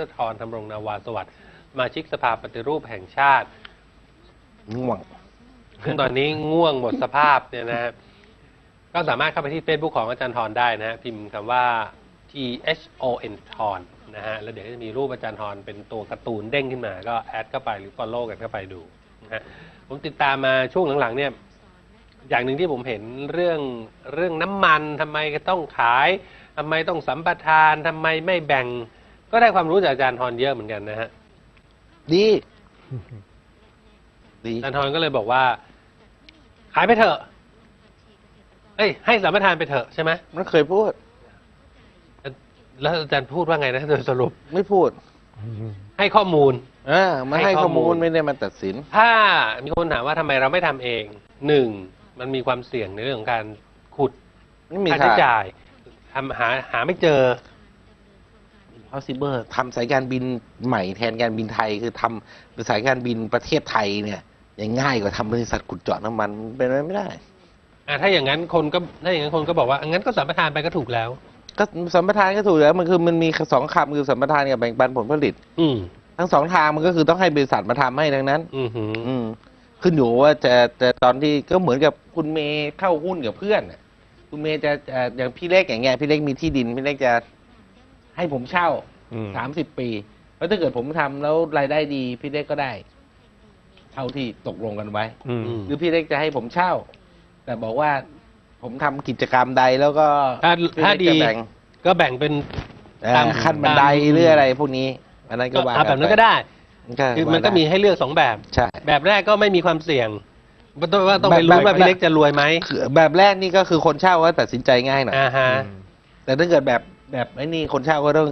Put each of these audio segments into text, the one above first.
รธรธำรงนาวาสวัสดิ์สมาชิกสภาปฏิรูปแห่งชาติง่วงซึ่งตอนนี้ง่วงหมดสภาพเนี่ยนะฮะก็สามารถเข้าไปที่ Facebook ของอาจารย์ทรได้นะฮะพิมพ์คำว่า T H O N ทรนะฮะแล้วเดี๋ยวก็จะมีรูปอาจารย์ทรเป็นตัวการ์ตูนเด้งขึ้นมา ก็แอดเข้าไปหรือ Follow กันเข้าไปดูนะฮะผมติดตามมาช่วงหลังๆเนี่ยอย่างหนึ่งที่ผมเห็นเรื่องเรื่องน้ำมันทำไมก็ต้องขายทำไมต้องสัมปทานทำไมไม่แบ่ง ก็ได้ความรู้จากอาจารย์ทรเยอะเหมือนกันนะฮะ ดีดีอาจารย์ทรก็เลยบอกว่า ขายไปเถอะ เอ้ย ให้สัมปทานไปเถอะใช่ไหมมันเคยพูด แล้วอาจารย์พูดว่าไงนะโดยสรุป ไม่พูด ให้ข้อมูลเออมาให้ให้ข้ข้ออมูมูลลไม่ได้มาตัดสิน ถ้ามีคนถามว่าทำไมเราไม่ทำเองหนึ่งมันมีความเสี่ยงในเรื่องของการขุดไม่มีค่าทาใช้งจ่ายทำหาหาไม่เจอ possible ทำสายการบินใหม่แทนการบินไทยคือทำสายการบินประเทศไทยเนี่ยยังง่ายกว่าทำบริษัทขุดเจาะน้ำมันเป็นไปไม่ได้อะถ้าอย่างนั้นคนก็ถ้าอย่างนั้นคนก็บอกว่างั้นก็สัมปทานไปก็ถูกแล้ว ก็สัมปทานก็ถูกแล้วมันคือมันมีสองคำคือสัมปทานกับแบ่งปันผลผลิต อืมทั้งสองทางมันก็คือต้องให้บริษัทมาทำให้ทั้งนั้น อือหืออืมขึ้นอยู่ว่าจะจะตอนที่ก็เหมือนกับคุณเมย์เข้าหุ้นกับเพื่อนน่ะคุณเมย์จะจะอย่างพี่เล็กอย่างเงี้ยพี่เล็กมีที่ดินพี่เล็กจะ ให้ผมเช่าอืม สามสิบปี แล้วถ้าเกิดผมทำแล้วรายได้ดี พี่เล็กก็ได้ เท่าที่ตกลงกันไว้ อืมมหรือพี่เล็กจะให้ผมเช่า แต่บอกว่าผมทำกิจกรรมใดแล้วก็ถ้าพี่ถ้าเล็กดีจะแบ่งก็แบ่งเป็น เอ่อตาม ขั้นบันไดตามหรืออะไรพวกนี้อันนั้นก็ก็ว่าเอาแบบนั้นก็ได้ก็คือมันว่าก็ได้มีให้เลือกสองแบบ ใช่ แบบแรกก็ไม่มีความเสี่ยงว่าต้องว่าต้องไปแบบรู้ว่าแบบ พี่เล็กจะรวยไหมคือแบบแรกนี่ก็คือคนเช่าก็ตัดสินใจง่ายหน่อย อ่าฮะ แต่ถ้าเกิดแบบ แบบไอ้นี่คนเช่าก็ต้อง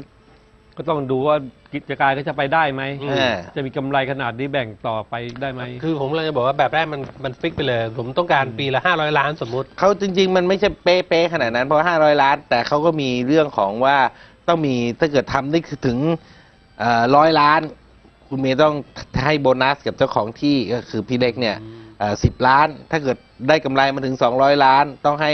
ก็ต้องดูว่ากิจการก็จะไปได้ไหมอืมเออจะมีกำไรขนาดนี้แบ่งต่อไปได้ไหม คือผมเลยจะบอกว่าแบบแรกมันมันฟิกไปเลย ผมต้องการปีละห้าร้อยล้านสมมุติ เขาจริง ๆ มันไม่ใช่เป๊ะๆขนาดนั้นเพราะห้าร้อยล้าน แต่เขาก็มีเรื่องของว่าต้องมีถ้าเกิดทำได้ถึงร้อยล้าน คุณเมย์ต้องให้โบนัสกับเจ้าของที่ก็คือพี่เล็กเนี่ยสิบล้าน ถ้าเกิดได้กำไรมาถึงสองร้อยล้าน ต้องให้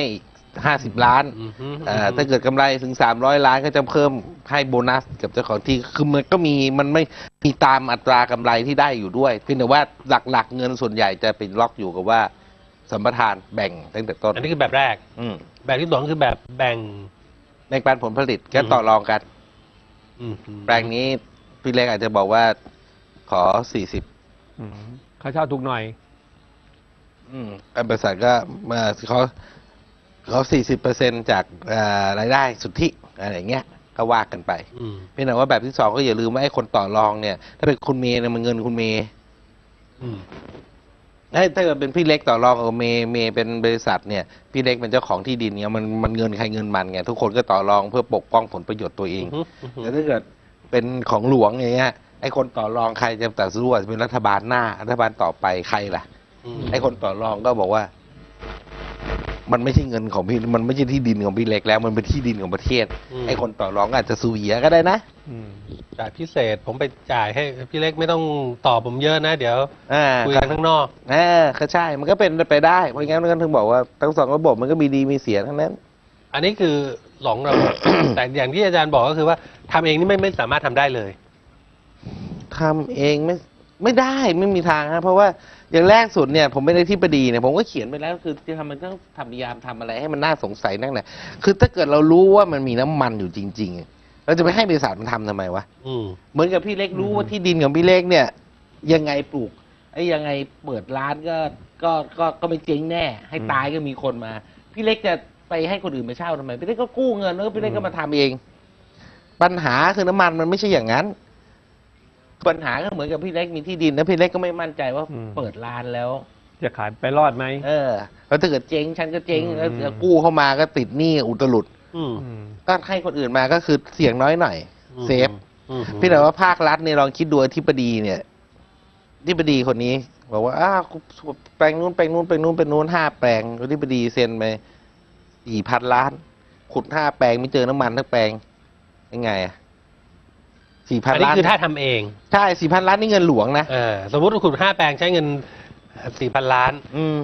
ห้าสิบล้านอือฮึเอ่อถ้าเกิดกำไรถึงสามร้อยล้านก็จะเพิ่มให้โบนัสกับเจ้าของที่คือมันก็มีมันไม่มีตามอัตรากำไรที่ได้อยู่ด้วยเพียงแต่ว่าหลักๆ เงินส่วนใหญ่จะเป็นล็อกอยู่กับว่าสัมปทานแบ่งตั้งแต่ต้นอันนี้คือแบบแรก อืมแบบที่สองคือแบบแบ่งแบ่งปันผลผลิตก็อืมต่อรองกัน อืมแปลงนี้พี่เล็กอาจจะบอกว่าขอสี่สิบอืมค่าเช่าถูกหน่อยบริษัทก็มาเขา เขาสี่สิบเปอร์เซ็นจากเอ่อรายได้สุทธิอะไรอย่างเงี้ยก็ว่ากันไปอืมเพียงแต่ว่าแบบที่สองก็อย่าลืมว่าไอ้คนต่อรองเนี่ย ถ้าเป็นคุณเมย์เนี่ยมันเงินคุณเมย์อืมเอ้ยถ้าเกิดเป็นพี่เล็กต่อรองกับเมย์เมย์เป็นบริษัทเนี่ยพี่เล็กเป็นเจ้าของที่ดินเนี่ยมันมันเงินใครเงินมันไงทุกคนก็ต่อรองเพื่อปกป้องผลประโยชน์ตัวเองอือฮึแต่ถ้าเกิดเป็นของหลวงอย่างเงี้ยไอ้คนต่อรองใครจะตัดสู้ว่าจะเป็นรัฐบาลหน้ารัฐบาลต่อไปใครล่ะอืมไอ้คนต่อรองก็บอกว่า มันไม่ใช่เงินของพี่มันไม่ใช่ที่ดินของพี่เล็กแล้ว มันเป็นที่ดินของประเทศไอ้คนต่อรองก็อาจจะซูเอียก็ได้นะอืมจ่ายพิเศษผมไปจ่ายให้พี่เล็กไม่ต้องตอบผมเยอะนะ เดี๋ยวอ่าคุยกันข้างนอกเออก็ใช่มันก็เป็นไปได้เพราะงั้นมันก็ถึงบอกว่าทั้งสองระบบมันก็มีดีมีเสียทั้งนั้น อันนี้คือสองระบบแต่อย่างที่อาจารย์บอกก็คือว่าทำเองนี่ไม่ไม่สามารถทำได้เลยทำเองไม่ไม่ได้ไม่มีทางฮะเพราะว่า อย่างแรกสุดเนี่ยผมไม่ได้ที่ปดีเนี่ยผมก็เขียนไปแล้วคือจะทำมันต้องทำพยายามทำอะไรให้มันน่าสงสัยนั่นแหละคือถ้าเกิดเรารู้ว่ามันมีน้ำมันอยู่จริงๆ เราจะไปให้บริษัทมันทำทำไมวะ อืม เหมือนกับพี่เล็กรู้ว่าที่ดินของพี่เล็กเนี่ย ยังไงปลูกไอ้ยังไงเปิดร้านก็ก็ก็ก็ไม่เจ๊งแน่ ให้ตายก็มีคนมา พี่เล็กจะไปให้คนอื่นมาเช่าทำไมพี่เล็กก็กู้เงินแล้วก็พี่เล็กก็มาทำเอง ปัญหาคือน้ำมันมันไม่ใช่อย่างนั้น ปัญหาก็เหมือนกับพี่เล็กมีที่ดินแล้วพี่เล็กก็ไม่มั่นใจว่าอืม เปิดร้านแล้ว จะขายไปรอดไหม เออ แล้วถ้าเกิดเจ๊งฉันก็เจ๊งอืม แล้วกู้เข้ามาก็ติดหนี้อุตลุดอืมอืม ก็ให้คนอื่นมาก็คือเสี่ยงน้อยหน่อย เซฟ อืมพี่แต่ว่าภาครัฐเนี่ยลองคิดดูอธิบดีเนี่ยอธิบดีคนนี้บอกว่าอ้าวแปลงนู้นแปลงนู้นแปลงนู้นเป็นนู้นห้าแปลงอธิบดีเซ็นไปสี่พันล้าน ขุดห้าแปลงไม่เจอน้ำมันทั้งแปลงยังไงอะ สี่พันอันนี้ล้านคือถ้าทำเอง ใช่สี่พันล้านนี่เงินหลวงนะเออสมมติว่าขุดห้าแปลงใช้เงินสี่พันล้าน อืม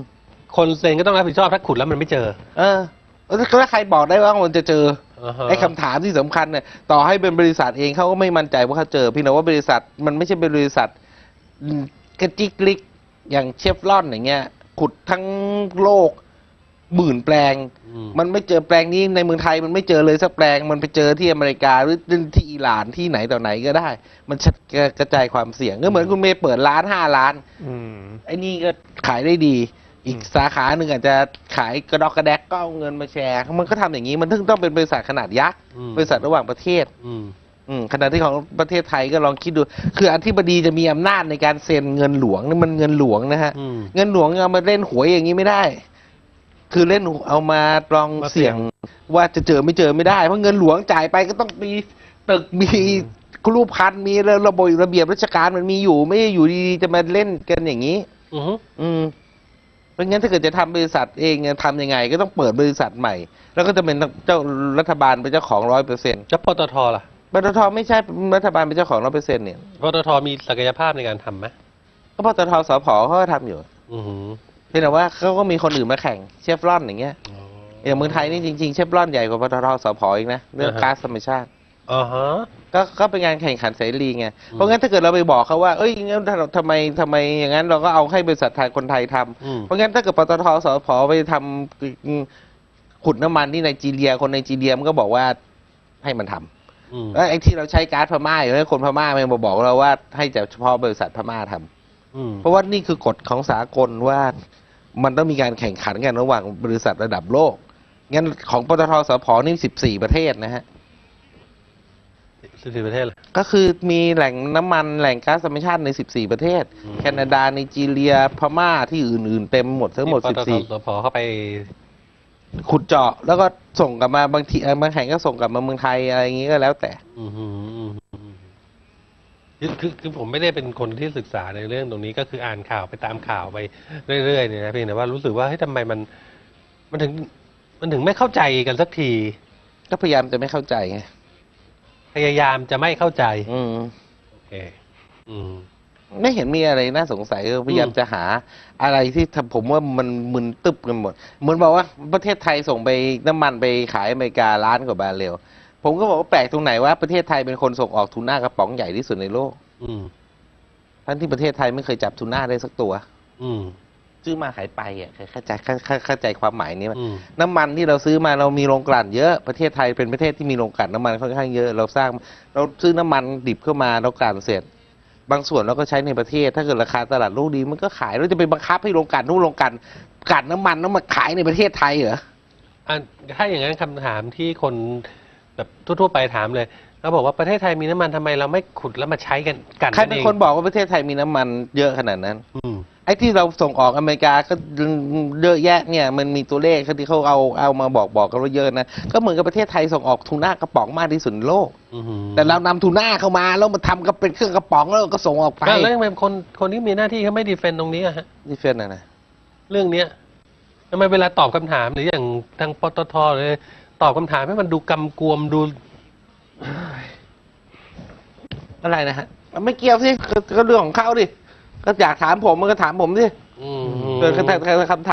คนเซ็นก็ต้องรับผิดชอบถ้าขุดแล้วมันไม่เจอเออแล้วใครบอกได้ว่ามันจะเจออ่าฮะไอ้คำถามที่สำคัญเนี่ยต่อให้เป็นบริษัทเองเขาก็ไม่มั่นใจว่าเขาเจอเพี่แต่ว่าบริษัทมันไม่ใช่เป็นบริษัทอืมกระจิกลิกอย่างเชฟรอนอย่างเงี้ยขุดทั้งโลก หมื่นแปลงอืมมันไม่เจอแปลงนี้ในเมืองไทยมันไม่เจอเลยสักแปลง มันไปเจอที่อเมริกาหรือที่อิหร่านที่ไหนต่อไหนก็ได้ มันชัดกระจายความเสี่ยงก็เหมือนคุณเมย์เปิดร้านห้าร้านอืมไอ้นี่ก็ขายได้ดี อีกอืมสาขาหนึ่งอาจจะขายกระดอกกระแดกก็เอาเงินมาแชร์ มันก็ทำอย่างนี้มันถึงต้องเป็นบริษัทขนาดยักษ์อืมบริษัทระหว่างประเทศอืมอืมขณะที่ของประเทศไทยก็ลองคิดดู คืออธิบดีจะมีอำนาจในการเซ็นเงินหลวงนี่มันเงินหลวงนะฮะอืมเงินหลวงเอามาเล่นหวยอย่างนี้ไม่ได้ คือเล่นเอามาลองมาเสี่เสี่ยยง งว่าจะเจอไม่เจอไม่ได้ เพราะเงินหลวงจ่ายไปก็ต้องมีตึกมีรูปพันธ์มีระบบระเบียบราชการมันมีอยู่ ไม่ได้อยู่ดีๆจะมาเล่นกันอย่างนี้ อือฮึอืมเพราะงั้นถ้าเกิดจะทำบริษัทเองเนี่ยทำยังไง ก็ต้องเปิดบริษัทใหม่ แล้วก็จะเป็นเจ้ารัฐบาลเป็นเจ้าของร้อยเปอร์เซ็นต์แล้วปตทล่ะปตทไม่ใช่รัฐบาลเป็นเจ้าของร้อยเปอร์เซ็นต์เนี่ยปตทมีศักยภาพในการทำไหมก็ปตทสพเขาก็ทำอยู่ อือฮึ เพียงแต่ว่าเขาก็มีคนอื่นมาแข่งเชฟรอนอย่างเงี้ยอ๋ออย่างเมืองไทยนี่จริงๆเชฟรอนใหญ่กว่าปตทสพอีกนะเรื่องอ่าฮะก๊าซธรรมชาติอ่าฮะก็ก็เป็นงานแข่งขันเสรีไงอืมเพราะงั้นถ้าเกิดเราไปบอกเขาว่าเอ้ยงั้นถ้าเราทำไมทำไมอย่างนั้นเราก็เอาให้บริษัทไทยคนไทยทำอืมเพราะงั้นถ้าเกิดปตทสพไปทำขุดน้ำมันที่ไนจีเรียคนไนจีเรียมันก็บอกว่าให้มันทำอืมแล้วไอ้ที่เราใช้ก๊าซพม่าอยู่แล้วคนพม่ามันมาบอกเราว่าให้แต่เฉพาะบริษัทพม่าทำอืม เพราะว่านี่คือกฎของสากลว่ามันต้องมีการแข่งขันกันระหว่างบริษัทระดับโลก งั้นของปตทสพนี่สิบสี่ประเทศนะฮะสิบสี่ประเทศเลยก็คือมีแหล่งน้ำมันแหล่งก๊าซธรรมชาติใน14ประเทศอืมแคนาดาไนจีเรียพม่าที่อื่น ๆ เต็มหมดทั้งหมดปตทสพเข้าไป14ขุดเจาะแล้วก็ส่งกลับมาบางทีเอ่อบางแห่งก็ส่งกลับมาเมืองไทยอะไรอย่างนี้ก็แล้วแต่ อืมฮึอืมฮึ คือคือคือผมไม่ได้เป็นคนที่ศึกษาในเรื่องตรงนี้ก็คืออ่านข่าวไปตามข่าวไปเรื่อยๆเนี่ยนะเพียงแต่ว่ารู้สึกว่าเฮ้ยทำไมมันมันถึงมันถึงไม่เข้าใจกันสักที ก็พยายามจะไม่เข้าใจไงพยายามจะไม่เข้าใจ อืมโอเค อืม ไม่เห็นมีอะไรน่าสงสัยเออพยายามอืมจะหาอะไรที่ทำผมว่ามันมึนตึบกันหมดเหมือนบอกว่าประเทศไทยส่งไปน้ำมันไปขายอเมริกาล้านกว่าบาร์เรล ผมก็บอกว่าแปลกตรงไหนว่าประเทศไทยเป็นคนส่งออกทูน่ากระป๋องใหญ่ที่สุดในโลก อืมทั้งที่ประเทศไทยไม่เคยจับทูน่าได้สักตัว อืมซื้อมาขายไปอะเข้าใจเข้าเข้าเข้าใจความหมายนี้ไหมอืมน้ำมันที่เราซื้อมาเรามีโรงกลั่นเยอะประเทศไทยเป็นประเทศที่มีโรงกลั่นน้ำมันค่อนข้างเยอะเราสร้าง เราซื้อน้ำมันดิบเข้ามาเรากลั่นเสร็จ บางส่วนเราก็ใช้ในประเทศ ถ้าเกิดราคาตลาดโลกดีมันก็ขายเราจะไปบังคับให้โรงกลั่นทุกโรงกลั่นกลั่นน้ำมันแล้วมาขายในประเทศไทยเหรออะถ้าอย่างนั้นคำถามที่คน แบบทั่วๆไปถามเลยเขาบอกว่าประเทศไทยมีน้ำมันทำไมเราไม่ขุดแล้วมาใช้กันกันใครนั่นเป็นเองคนบอกว่าประเทศไทยมีน้ำมันเยอะขนาดนั้น อืม ไอ้ที่เราส่งออกอเมริกาก็เยอะแยะเนี่ย มันมีตัวเลขที่เขาเอาเอามาบอกบอกกันว่าเยอะนะ ก็เหมือนกับประเทศไทยส่งออกทูน่ากระป๋องมากที่สุดในโลก อือหือแต่เรานำทูน่าเข้ามาแล้วมาทำกับเป็นเครื่องกระป๋องแล้วก็ส่งออกไปอะแล้วทำไมคนคนที่มีหน้าที่เขาไม่ดีเฟนต์ตรงนี้อะฮะ นี่เฟนนะนะ เรื่องเนี้ยทำไมเวลาตอบคำถามหรืออย่างทางปตทเลย ตอบคำถามให้มันดูกำกวมดูอะไรนะฮะมันไม่เกี่ยวสิก็ก็เรื่องของเขาดิก็อยากถามผมมันก็ถามผมสิอืมเกิดคำถ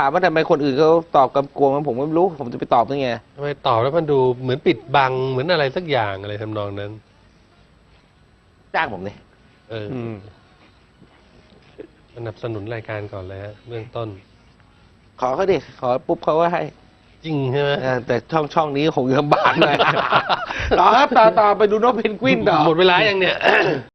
ามว่าทำไมคนอื่นเขาตอบกับกวงผมก็ไม่รู้ผมจะไปตอบได้ไงทำไมตอบแล้วมันดูเหมือนปิดบังเหมือนอะไรสักอย่างอะไรทำนองนั้น จ้างผมดิเออออืมสนับสนุนรายการก่อนเลยฮะเบื้องต้น ขอเขาดิขอปุ๊บเขาก็ให้ จริงใช่ไหมเออแต่ช่องช่องนี้คงลำบากหน่อย ต่อครับต่อต่อไปดูนกเพนกวินต่อ หมดเวลายังเนี่ย